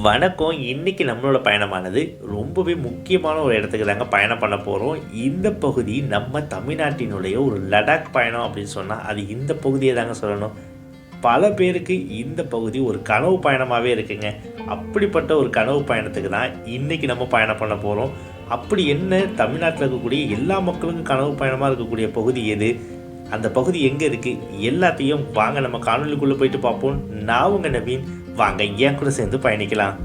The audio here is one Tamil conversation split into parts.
வணக்கம் இன்னைக்கு நம்மளோட பயணமானது ரொம்பவே முக்கியமான ஒரு இடத்துக்கு தாங்க பயணம் பண்ண போகிறோம் இந்த பகுதி நம்ம தமிழ்நாட்டினுடைய ஒரு லடாக் பயணம் அப்படின்னு சொன்னால் அது இந்த பகுதியை தாங்க சொல்லணும். பல பேருக்கு இந்த பகுதி ஒரு கனவு பயணமாகவே இருக்குங்க. அப்படிப்பட்ட ஒரு கனவு பயணத்துக்கு தான் இன்றைக்கி நம்ம பயணம் பண்ண போகிறோம் அப்படி என்ன தமிழ்நாட்டில் இருக்கக்கூடிய எல்லா மக்களுக்கும் கனவு பயணமாக இருக்கக்கூடிய பகுதி எது? அந்த பகுதி எங்கே இருக்குது எல்லாத்தையும் வாங்க நம்ம காணொலிக்குள்ளே போயிட்டு பார்ப்போம். நான் உங்கள் நவீன். வாங்க என் கூட சேர்ந்து பயணிக்கலாம்.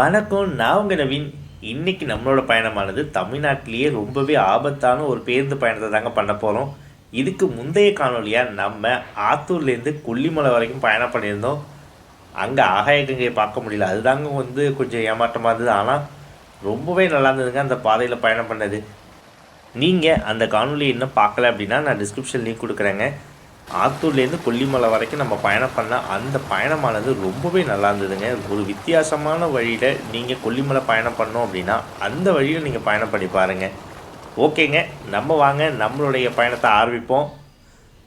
வணக்கம் நான் உங்கள் நவீன். இன்னைக்கு நம்மளோட பயணமானது தமிழ்நாட்டிலேயே ரொம்பவே ஆபத்தான ஒரு பேருந்து பயணத்தை தாங்க பண்ண போகிறோம் இதுக்கு முந்தைய காணொலியாக நம்ம ஆத்தூர்லேருந்து கொல்லிமலை வரைக்கும் பயணம் பண்ணியிருந்தோம். அங்கே ஆகாயகங்கையை பார்க்க முடியல. அதுதாங்க வந்து கொஞ்சம் ஏமாற்றமாக இருந்தது. ஆனால் ரொம்பவே நல்லா இருந்ததுங்க அந்த பாதையில் பயணம் பண்ணது. நீங்கள் அந்த காணொலி இன்னும் பார்க்கல அப்படின்னா நான் டிஸ்கிரிப்ஷன் லிங்க் கொடுக்குறேங்க. ஆத்தூர்லேருந்து கொல்லிமலை வரைக்கும் நம்ம பயணம் பண்ணால் அந்த பயணமானது ரொம்பவே நல்லா இருந்ததுங்க. ஒரு வித்தியாசமான வழியில் நீங்கள் கொல்லிமலை பயணம் பண்ணோம் அப்படின்னா அந்த வழியில் நீங்கள் பயணம் பண்ணி பாருங்கள் ஓகேங்க. நம்ம வாங்க. நம்மளுடைய பயணத்தை ஆரம்பிப்போம்.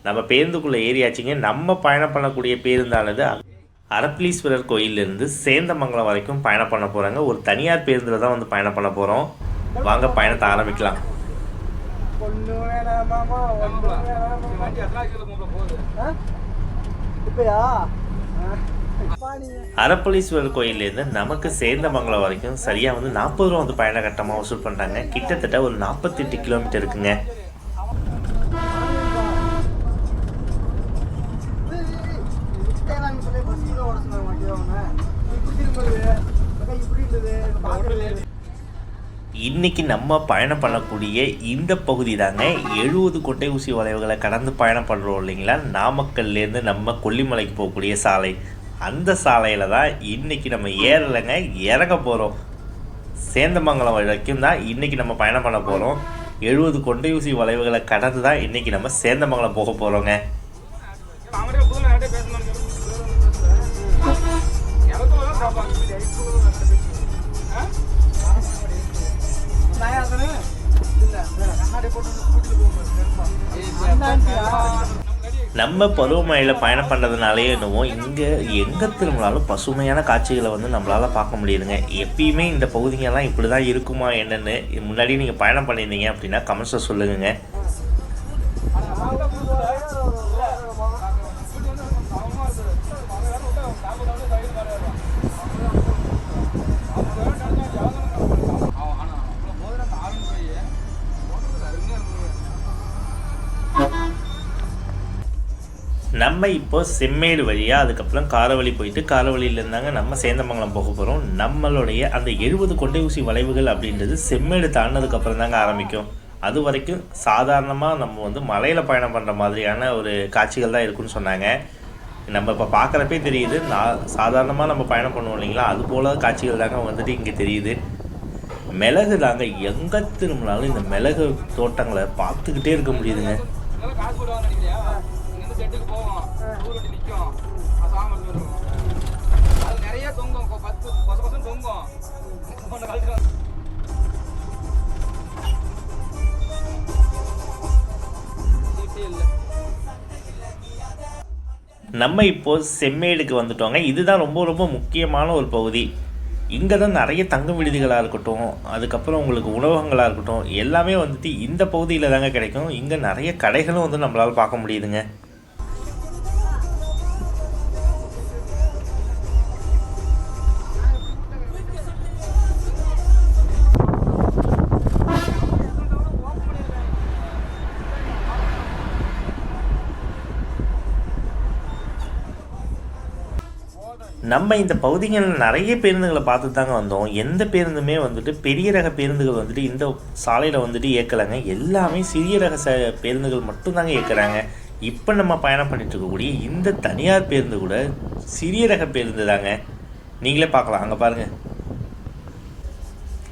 நம்ம பேருந்துக்குள்ளே ஏரியாச்சுங்க நம்ம பயணம் பண்ணக்கூடிய பேருந்தானது அரப்பளீஸ்வரர் கோயிலிருந்து சேந்தமங்கலம் வரைக்கும் பயணம் பண்ண போகிறாங்க ஒரு தனியார் பேருந்தில் தான் வந்து பயணம் பண்ண போகிறோம் வாங்க பயணத்தை ஆரம்பிக்கலாம். ஒண்ணு வேணாமாமா ஒண்ணு வேணாமாமா இப்பயா அரப்பளீஸ்வரர் கோயிலேருந்து நமக்கு சேந்தமங்கலம் வரைக்கும் சரியாக வந்து நாற்பது ரூபா வந்து பயண கட்டமாக வசூல் பண்ணுறாங்க கிட்டத்தட்ட ஒரு நாற்பத்தெட்டு கிலோமீட்டர் இருக்குங்க இப்படி இருந்தது இன்றைக்கி இன்னைக்கு நம்ம பயணம் பண்ணக்கூடிய இந்த பகுதி தாங்க எழுபது கொட்டை ஊசி வளைவுகளை கடந்து பயணம் பண்ணுறோம் இல்லைங்களா? நாமக்கல்லேருந்து நம்ம கொல்லிமலைக்கு போகக்கூடிய சாலை. அந்த சாலையில் தான் இன்னைக்கு நம்ம ஏறலைங்க இறங்க போகிறோம் சேந்தமங்கலம் வரைக்கும் தான் இன்றைக்கி நம்ம பயணம் பண்ண போகிறோம் எழுபது கொண்டை ஊசி வளைவுகளை கடந்து தான் இன்னைக்கு நம்ம சேந்தமங்கலம் போக போகிறோங்க Huh? நம்ம பருவமழையில் பயணம் பண்ணுறதுனாலே என்னவோ இங்கே எங்கே திரும்பினாலும் பசுமையான காட்சிகளை வந்து நம்மளால் பார்க்க முடியுதுங்க எப்பயுமே இந்த பகுதிங்கெல்லாம் இப்படி தான் இருக்குமா என்னென்னு முன்னாடி நீங்கள் பயணம் பண்ணியிருந்தீங்க அப்படின்னா கமெண்ட்ஸில் சொல்லுங்க நம்ம இப்போ செம்மேடு வழியாக அதுக்கப்புறம் காரவழி போயிட்டு காரவழியில இருந்தாங்க. நம்ம சேந்தமங்கலம் போக போகிறோம் நம்மளுடைய அந்த எழுபது கொண்டை ஊசி வளைவுகள் அப்படின்றது செம்மேடு தாண்டினதுக்கப்புறம் தாங்க ஆரம்பிக்கும். அது வரைக்கும் சாதாரணமாக நம்ம வந்து மலையில் பயணம் பண்ணுற மாதிரியான ஒரு காட்சிகள் தான் இருக்குன்னு சொன்னாங்க. நம்ம இப்போ பார்க்குறப்பே தெரியுது. நான் சாதாரணமாக நம்ம பயணம் பண்ணுவோம் இல்லைங்களா? அது போல காட்சிகள் தாங்க வந்துட்டு இங்கே தெரியுது. மிளகு தாங்க எங்கே திரும்பினாலும் இந்த மிளகு தோட்டங்களை பார்த்துக்கிட்டே இருக்க முடியுதுங்க. நம்ம இப்போ செம்மேடுக்கு வந்துட்டோங்க. இதுதான் ரொம்ப ரொம்ப முக்கியமான ஒரு பகுதி. இங்கே தான் நிறைய தங்கும் விடுதிகளாக இருக்கட்டும் அதுக்கப்புறம் உங்களுக்கு உணவகங்களாக இருக்கட்டும் எல்லாமே வந்துட்டு இந்த பகுதியில் தாங்க கிடைக்கும். இங்கே நிறைய கடைகளும் வந்து நம்மளால் பார்க்க முடியுதுங்க. நம்ம இந்த பகுதிகளில் நிறைய பேருந்துகளை பார்த்து தாங்க வந்தோம். எந்த பேருந்துமே வந்துட்டு பெரிய ரக பேருந்துகள் வந்துட்டு இந்த சாலையில் வந்துட்டு இயக்கலைங்க. எல்லாமே சிறிய ரக ச பேருந்துகள் மட்டும்தாங்க இயக்குறாங்க. இப்போ நம்ம பயணம் பண்ணிட்டு இருக்கக்கூடிய இந்த தனியார் பேருந்து கூட சிறிய ரக பேருந்து தாங்க. நீங்களே பார்க்கலாம். அங்கே பாருங்கள்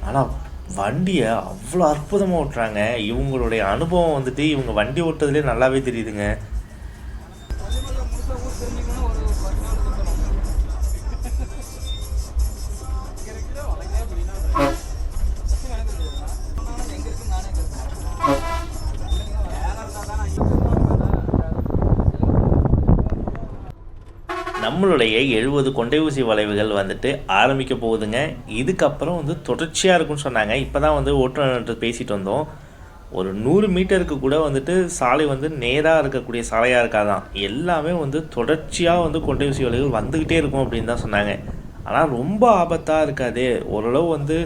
ஆனால் வண்டியை அவ்வளோ அற்புதமாக ஓட்டுறாங்க. இவங்களுடைய அனுபவம் வந்துட்டு இவங்க வண்டி ஓட்டுறதுலேயே நல்லாவே தெரியுதுங்க. நம்மளுடைய எழுபது கொண்டை ஊசி வளைவுகள் வந்துட்டு ஆரம்பிக்க போகுதுங்க. இதுக்கப்புறம் வந்து தொடர்ச்சியாக இருக்கும்னு சொன்னாங்க. இப்போ தான் வந்து ஓட்டுநர்கிட்ட பேசிட்டு வந்தோம். ஒரு நூறு மீட்டருக்கு கூட வந்துட்டு சாலை வந்து நேராக இருக்கக்கூடிய சாலையாக இருக்காதான். எல்லாமே வந்து தொடர்ச்சியாக வந்து கொண்டை ஊசி வளைவுகள் வந்துக்கிட்டே இருக்கும் அப்படின்னு தான் சொன்னாங்க. ஆனால் ரொம்ப ஆபத்தாக இருக்காது. ஓரளவு வந்து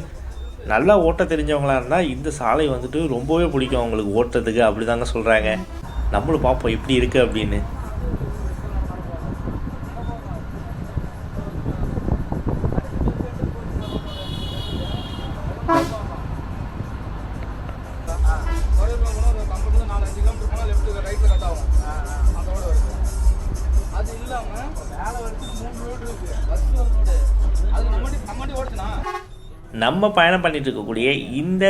நல்லா ஓட்ட தெரிஞ்சவங்களாக இருந்தால் இந்த சாலை வந்துட்டு ரொம்பவே பிடிக்கும் அவங்களுக்கு ஓட்டுறதுக்கு. அப்படி தாங்க சொல்கிறாங்க நம்மளும் பார்ப்போம் எப்படி இருக்குது அப்படின்னு. நம்ம பயணம் பண்ணிட்டு இருக்கக்கூடிய இந்த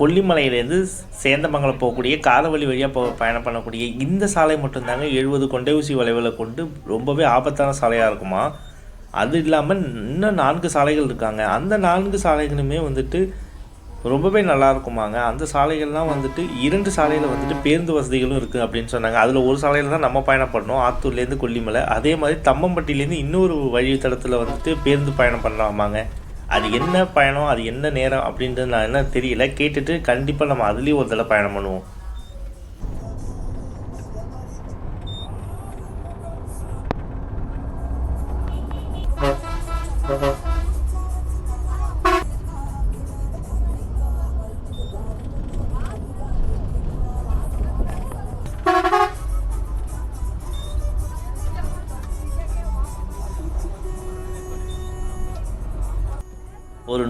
கொல்லிமலையிலேருந்து சேந்தமங்கலம் போகக்கூடிய காரவழி வழியாக போ பயணம் பண்ணக்கூடிய இந்த சாலை மட்டும்தாங்க எழுபது கொண்டை ஊசி வளைவில் கொண்டு ரொம்பவே ஆபத்தான சாலையாக இருக்குமா? அது இல்லாமல் இன்னும் நான்கு சாலைகள் இருக்காங்க. அந்த நான்கு சாலைகளுமே வந்துட்டு ரொம்பவே நல்லா இருக்குமாங்க. அந்த சாலைகள்லாம் வந்துட்டு இரண்டு சாலையில் வந்துட்டு பேருந்து வசதிகளும் இருக்குது அப்படின்னு சொன்னாங்க. அதில் ஒரு சாலையில் தான் நம்ம பயணம் பண்ணோம். ஆத்தூர்லேருந்து கொல்லிமலை. அதே மாதிரி தம்மம்பட்டியிலேருந்து இன்னொரு வழித்தடத்தில் வந்துட்டு பேருந்து பயணம் பண்ணலாமாங்க. அது என்ன பயணம் அது என்ன நேரம் அப்படின்றது நான் என்ன தெரியல. கேட்டுட்டு கண்டிப்பாக நம்ம அதுலேயும் ஒரு தடவை பயணம் பண்ணுவோம்.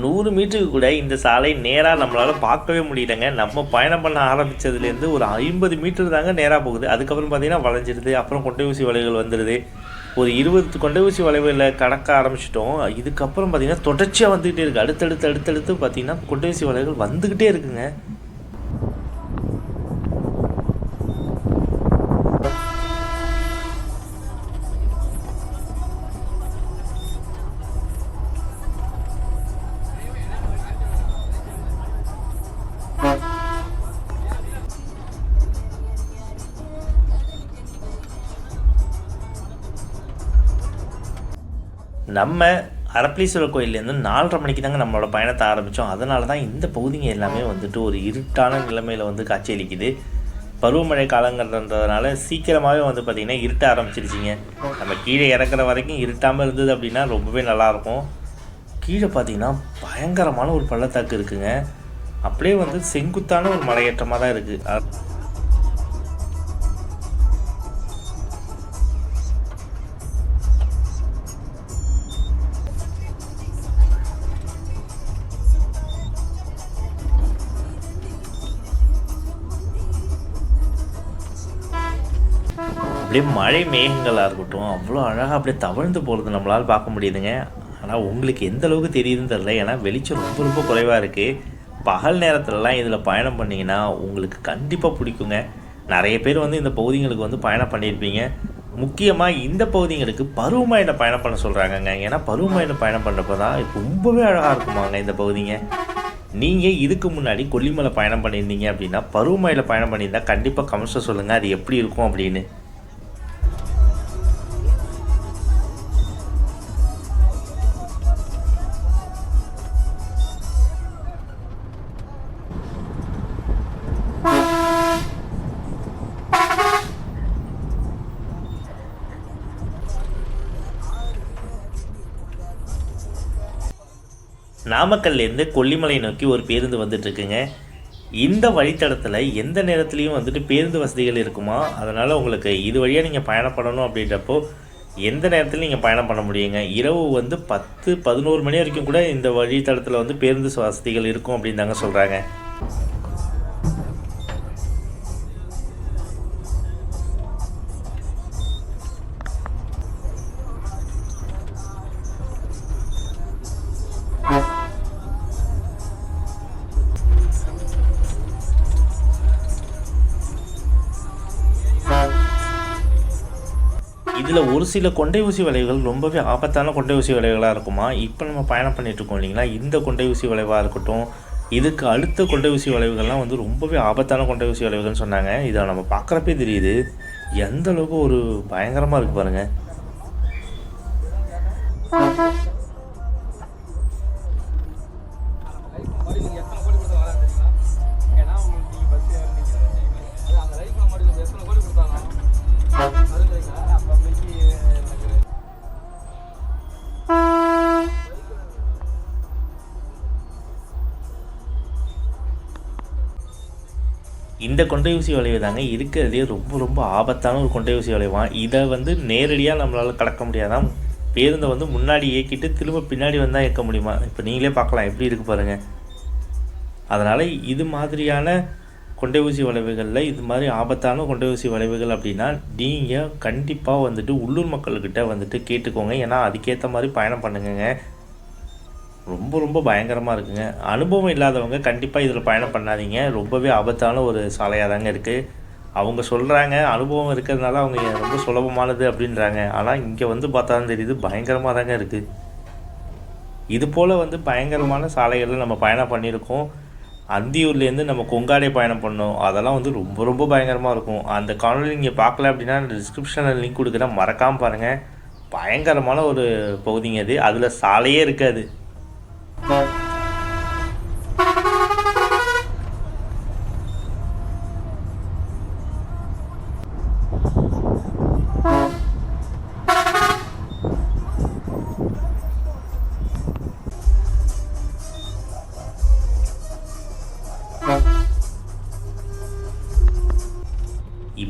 நூறு மீட்டருக்கு கூட இந்த சாலை நேராக நம்மளால் பார்க்கவே முடியலங்க. நம்ம பயணம் பண்ண ஆரம்பித்ததுலேருந்து ஒரு ஐம்பது மீட்டர் தாங்க நேராக போகுது. அதுக்கப்புறம் பார்த்தீங்கன்னா வளைஞ்சிருது அப்புறம் கொண்டை ஊசி வளைவுகள் வந்துடுது ஒரு இருபது கொண்டை ஊசி வளைவுகளில் கடக்க ஆரம்பிச்சிட்டோம். இதுக்கப்புறம் பார்த்திங்கன்னா தொடர்ச்சியாக வந்துக்கிட்டே இருக்குது அடுத்தடுத்து அடுத்தடுத்து பார்த்தீங்கன்னா கொண்டை ஊசி வளைவுகள் வந்துக்கிட்டே இருக்குங்க. நம்ம அரப்பளீஸ்வரர் கோயிலேருந்து நாலரை மணிக்கு தாங்க நம்மளோட பயணத்தை ஆரம்பித்தோம் அதனால தான் இந்த பகுதிங்க எல்லாமே வந்துட்டு ஒரு இருட்டான நிலைமையில் வந்து காட்சியளிக்குது பருவமழை காலங்கிறதுன்றதுனால சீக்கிரமாகவே வந்து பார்த்திங்கன்னா இருட்ட ஆரம்பிச்சிருச்சிங்க. நம்ம கீழே இறக்குற வரைக்கும் இருட்டாமல் இருந்தது அப்படின்னா ரொம்பவே நல்லாயிருக்கும். கீழே பார்த்தீங்கன்னா பயங்கரமான ஒரு பள்ளத்தாக்கு இருக்குங்க. அப்படியே வந்து செங்குத்தான ஒரு மலையேற்றமாக தான் இருக்குது அப்படியே மழை மேகங்களாக இருக்கட்டும் அவ்வளோ அழகாக அப்படியே தவழ்ந்து போகிறது நம்மளால் பார்க்க முடியுதுங்க. ஆனால் உங்களுக்கு எந்த அளவுக்கு தெரியுதுன்னு தெரில ஏன்னா வெளிச்சம் ரொம்ப ரொம்ப குறைவாக இருக்குது பகல் நேரத்துலலாம் இதில் பயணம் பண்ணிங்கன்னா உங்களுக்கு கண்டிப்பாக பிடிக்குங்க. நிறைய பேர் வந்து இந்த பகுதிங்களுக்கு வந்து பயணம் பண்ணியிருப்பீங்க. முக்கியமாக இந்த பகுதிங்களுக்கு பருவமழையில் பயணம் பண்ண சொல்கிறாங்கங்க ஏன்னா பருவமழையில் பயணம் பண்ணுறப்ப தான் ரொம்பவே அழகாக இருக்குமாங்க இந்த பகுதிங்க. நீங்கள் இதுக்கு முன்னாடி கொல்லிமலை பயணம் பண்ணியிருந்தீங்க அப்படின்னா பருவமழையில் பயணம் பண்ணியிருந்தால் கண்டிப்பாக கமெண்ட்ஸில் சொல்லுங்கள் அது எப்படி இருக்கும் அப்படின்னு. நாமக்கல்லேருந்து கொல்லிமலை நோக்கி ஒரு பேருந்து வந்துட்டுருக்குங்க. இந்த வழித்தடத்தில் எந்த நேரத்துலையும் வந்துட்டு பேருந்து வசதிகள் இருக்குமா? அதனால் உங்களுக்கு இது வழியாக நீங்கள் பயணப்படணும் அப்படின்றப்போ எந்த நேரத்தில் நீங்கள் பயணம் பண்ண முடியுங்க. இரவு வந்து பத்து பதினோரு மணி வரைக்கும் கூட இந்த வழித்தடத்தில் வந்து பேருந்து வசதிகள் இருக்கும் அப்படின்னு தாங்க சொல்கிறாங்க சில கொண்டை ஊசி வளைவுகள் ரொம்பவே ஆபத்தான கொண்டை ஊசி வளைவுகளாக இருக்குமா? இப்போ நம்ம பயணம் பண்ணிகிட்ருக்கோம் இல்லைங்களா? இந்த கொண்டை ஊசி வளைவாக இருக்கட்டும் இதுக்கு அடுத்த கொண்டை ஊசி வளைவுகள்லாம் வந்து ரொம்பவே ஆபத்தான கொண்டை ஊசி வளைவுகள்னு சொன்னாங்க. இதை நம்ம பார்க்குறப்பே தெரியுது. எந்த அளவுக்கு ஒரு பயங்கரமாக இருக்குது பாருங்கள் இந்த கொண்டை ஊசி வளைவு தாங்க. இருக்கிறதே ரொம்ப ரொம்ப ஆபத்தான ஒரு கொண்டை ஊசி வளைவான் இதை வந்து நேரடியாக நம்மளால் கடக்க முடியாதான் பேருந்தை வந்து முன்னாடி இயக்கிட்டு திரும்ப பின்னாடி வந்தால் இயக்க முடியுமா? இப்போ நீங்களே பார்க்கலாம். எப்படி இருக்கு பாருங்கள் அதனால் இது மாதிரியான கொண்டை ஊசி வளைவுகளில் இது மாதிரி ஆபத்தான கொண்டை ஊசி வளைவுகள் அப்படின்னா நீங்கள் கண்டிப்பாக வந்துட்டு உள்ளூர் மக்கள்கிட்ட வந்துட்டு கேட்டுக்கோங்க. ஏன்னா அதுக்கேற்ற மாதிரி பயணம் பண்ணுங்கங்க. ரொம்ப ரொம்ப பயங்கரமாக இருக்குங்க. அனுபவம் இல்லாதவங்க கண்டிப்பாக இதில் பயணம் பண்ணாதீங்க. ரொம்பவே ஆபத்தான ஒரு சாலையாக தாங்க இருக்குது அவங்க சொல்கிறாங்க அனுபவம் இருக்கிறதுனால அவங்க ரொம்ப சுலபமானது அப்படின்றாங்க. ஆனால் இங்கே வந்து பார்த்தா தெரியுது பயங்கரமாக தாங்க இருக்குது இது போல் வந்து பயங்கரமான சாலைகளில் நம்ம பயணம் பண்ணியிருக்கோம். அந்தியூர்லேருந்து நம்ம கொங்காடை பயணம் பண்ணோம். அதெல்லாம் வந்து ரொம்ப ரொம்ப பயங்கரமாக இருக்கும். அந்த காணொலி நீங்கள் பார்க்கல அப்படின்னா டிஸ்கிரிப்ஷனில் லிங்க் கொடுக்குறேன். மறக்காமல் பாருங்கள் பயங்கரமான ஒரு பகுதிங்க அது. அதில் சாலையே இருக்காது.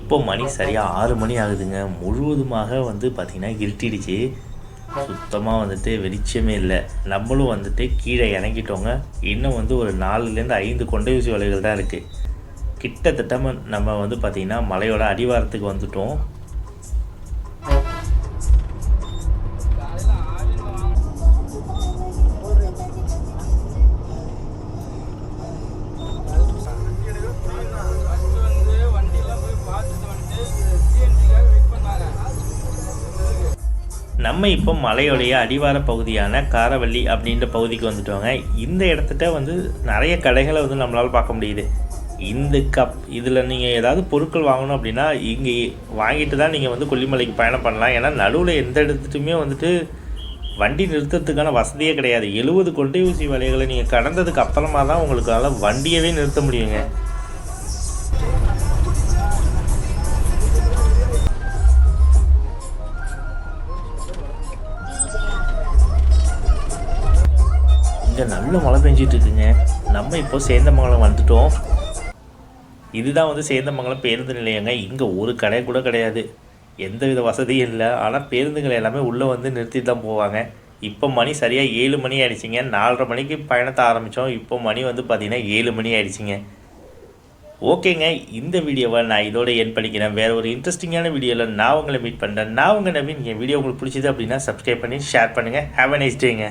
இப்போ மணி சரியாக ஆறு மணி ஆகுதுங்க. முழுவதுமாக வந்து பார்த்திங்கன்னா இருட்டிடுச்சு. சுத்தமாக வந்துட்டு வெளிச்சமே இல்லை. நம்மளும் வந்துட்டு கீழே இறங்கிட்டோங்க. இன்னும் வந்து ஒரு நாலுலேருந்து ஐந்து கொண்டை ஊசி வலைகள் தான் இருக்குது கிட்டத்தட்ட நம்ம வந்து பார்த்திங்கன்னா மலையோட அடிவாரத்துக்கு வந்துட்டோம். நம்ம இப்போ மலையோடைய அடிவார பகுதியான காரவள்ளி அப்படின்ற பகுதிக்கு வந்துட்டோங்க. இந்த இடத்துட்ட வந்து நிறைய கடைகளை வந்து நம்மளால் பார்க்க முடியுது. இந்த கப் இதில் நீங்கள் ஏதாவது பொருட்கள் வாங்கணும் அப்படின்னா இங்கே வாங்கிட்டு தான் நீங்கள் வந்து கொல்லிமலைக்கு பயணம் பண்ணலாம். ஏன்னா நடுவில் எந்த இடத்துட்டுமே வந்துட்டு வண்டி நிறுத்தத்துக்கான வசதியே கிடையாது. எழுபது கொண்டை ஊசி வலைகளை நீங்கள் கடந்ததுக்கு அப்புறமா தான் உங்களுக்கால வண்டியவே நிறுத்த முடியுங்க. இங்கே நல்ல மழை பெஞ்சிட்டு இருக்குங்க. நம்ம இப்போ சேந்தமங்கலம் வந்துட்டோம். இதுதான் வந்து சேந்தமங்கலம் பேருந்து நிலையங்க. இங்கே ஒரு கடை கூட கிடையாது. எந்தவித வசதியும் இல்லை. ஆனால் பேருந்துகள் எல்லாமே உள்ளே வந்து நிறுத்திட்டு தான் போவாங்க. இப்போ மணி சரியாக ஏழு மணி ஆயிடுச்சிங்க. நாலரை மணிக்கு பயணத்தை ஆரம்பித்தோம் இப்போ மணி வந்து பார்த்திங்கன்னா ஏழு மணி ஆயிடுச்சிங்க. ஓகேங்க. இந்த வீடியோவை நான் இதோட என் பண்ணிக்கிறேன். வேறு ஒரு இன்ட்ரெஸ்டிங்கான வீடியோவில் நான் உங்களை மீட் பண்ணுறேன் நான் உங்கள் நவீன். என் வீடியோ உங்களுக்கு பிடிச்சது அப்படின்னா சப்ஸ்கிரைப் பண்ணி ஷேர் பண்ணுங்கள் ஹேவ் அ நைஸ் டேங்க